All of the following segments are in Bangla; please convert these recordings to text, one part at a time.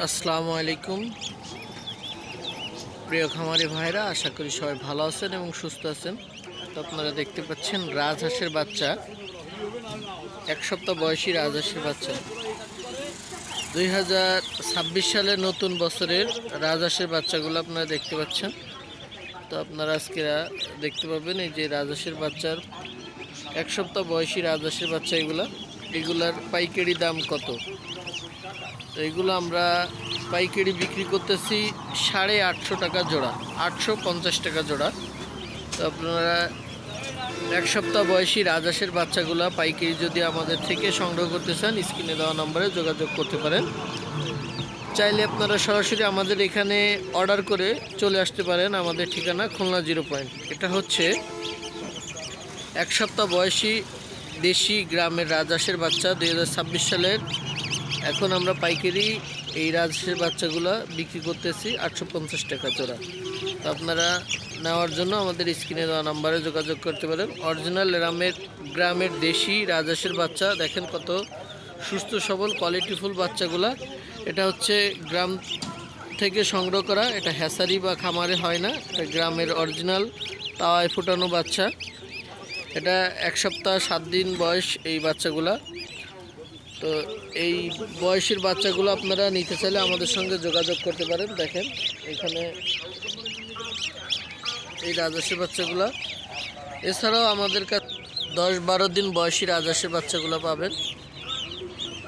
আসসালামু আলাইকুম। প্রিয় খামারি ভাইরা, আশা করি সবাই ভালো আছেন এবং সুস্থ আছেন। তো আপনারা দেখতে পাচ্ছেন রাজহাঁসের বাচ্চা। এক সপ্তাহ বয়সী রাজহাঁসের বাচ্চা। দুই হাজার ছাব্বিশ সালের নতুন বছরের রাজহাঁসের বাচ্চাগুলো আপনারা দেখতে পাচ্ছেন। তো আপনারা আজকে দেখতে পাবেন এই যে রাজহাঁসের বাচ্চার এক সপ্তাহ বয়সী রাজহাঁসের বাচ্চা এগুলা। এগুলার পাইকারি দাম কত? তো এগুলো আমরা পাইকারি বিক্রি করতেছি সাড়ে আটশো টাকা জোড়া, আটশো পঞ্চাশ টাকা জোড়া। তো আপনারা এক সপ্তাহ বয়সী রাজহাঁসের বাচ্চাগুলো পাইকারি যদি আমাদের থেকে সংগ্রহ করতে চান, স্ক্রিনে দেওয়া নম্বরে যোগাযোগ করতে পারেন। চাইলে আপনারা সরাসরি আমাদের এখানে অর্ডার করে চলে আসতে পারেন আমাদের ঠিকানা খুলনা জিরো পয়েন্ট। এটা হচ্ছে এক সপ্তাহ বয়সী দেশি গ্রামের রাজহাঁসের বাচ্চা দু হাজার ছাব্বিশ সালের এখন আমরা পাইকারি এই রাজহাঁসের বাচ্চাগুলো বিক্রি করতেছি আটশো পঞ্চাশ টাকা জোড়া। তো আপনারা নেওয়ার জন্য আমাদের স্ক্রিনে দেওয়া নাম্বারে যোগাযোগ করতে পারেন। অরিজিনাল গ্রামের গ্রামের দেশি রাজহাঁসের বাচ্চা, দেখেন কত সুস্থ, সবল কোয়ালিটিফুল বাচ্চাগুলা। এটা হচ্ছে গ্রাম থেকে সংগ্রহ করা, এটা হ্যাসারি বা খামারে হয় না, এটা গ্রামের অরিজিনাল তাওয়ায় ফুটানো বাচ্চা। এটা এক সপ্তাহ সাত দিন বয়স এই বাচ্চাগুলা। তো এই বয়সের বাচ্চাগুলো আপনারা নিতে চাইলে আমাদের সঙ্গে যোগাযোগ করতে পারেন, দেখেন। এখানে এই রাজহাঁসের বাচ্চাগুলো। এছাড়াও আমাদের কাছে দশ বারো দিন বয়সী রাজহাঁসের বাচ্চাগুলো পাবেন।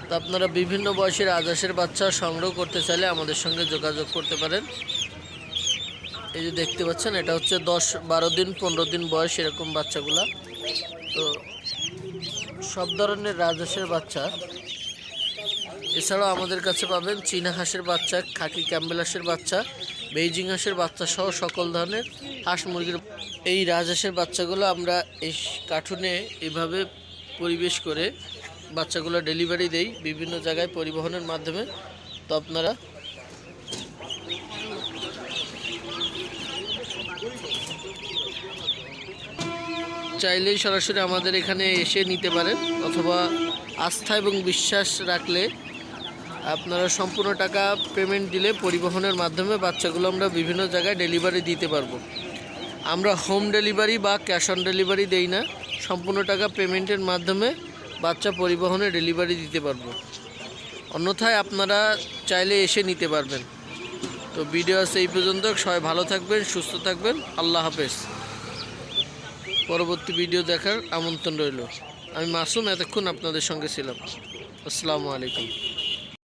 তো আপনারা বিভিন্ন বয়সের রাজহাঁসের বাচ্চা সংগ্রহ করতে চাইলে আমাদের সঙ্গে যোগাযোগ করতে পারেন। এই যে দেখতে পাচ্ছেন, এটা হচ্ছে দশ বারো দিন, পনেরো দিন বয়স এরকম বাচ্চাগুলা। তো সব ধরনের রাজহাঁসের বাচ্চা। এছাড়াও আমাদের কাছে পাবেন চীনা হাঁসের বাচ্চা, খাকি ক্যাম্বেল হাঁসের বাচ্চা, বেইজিং হাঁসের বাচ্চা সহ সকল ধরনের হাঁস মুরগির এই রাজহাঁসের বাচ্চাগুলো আমরা এই কার্টুনে এভাবে পরিবেশ করে বাচ্চাগুলো ডেলিভারি দেই বিভিন্ন জায়গায় পরিবহনের মাধ্যমে। তো আপনারা চাইলেই সরাসরি আমাদের এখানে এসে নিতে পারেন অথবা আস্থা এবং বিশ্বাস রাখলে আপনারা সম্পূর্ণ টাকা পেমেন্ট দিলে পরিবহনের মাধ্যমে বাচ্চাগুলো আমরা বিভিন্ন জায়গায় ডেলিভারি দিতে পারব। আমরা হোম ডেলিভারি বা ক্যাশ অন ডেলিভারি দেই না, সম্পূর্ণ টাকা পেমেন্টের মাধ্যমে বাচ্চা পরিবহনে ডেলিভারি দিতে পারব। অন্যথায় আপনারা চাইলে এসে নিতে পারবেন। তো ভিডিও আছে এই পর্যন্ত, সবাই ভালো থাকবেন, সুস্থ থাকবেন, আল্লাহ হাফেজ। পরবর্তী ভিডিও দেখার আমন্ত্রণ রইল। আমি মাসুম এতক্ষণ আপনাদের সঙ্গে ছিলাম। আসসালামু আলাইকুম।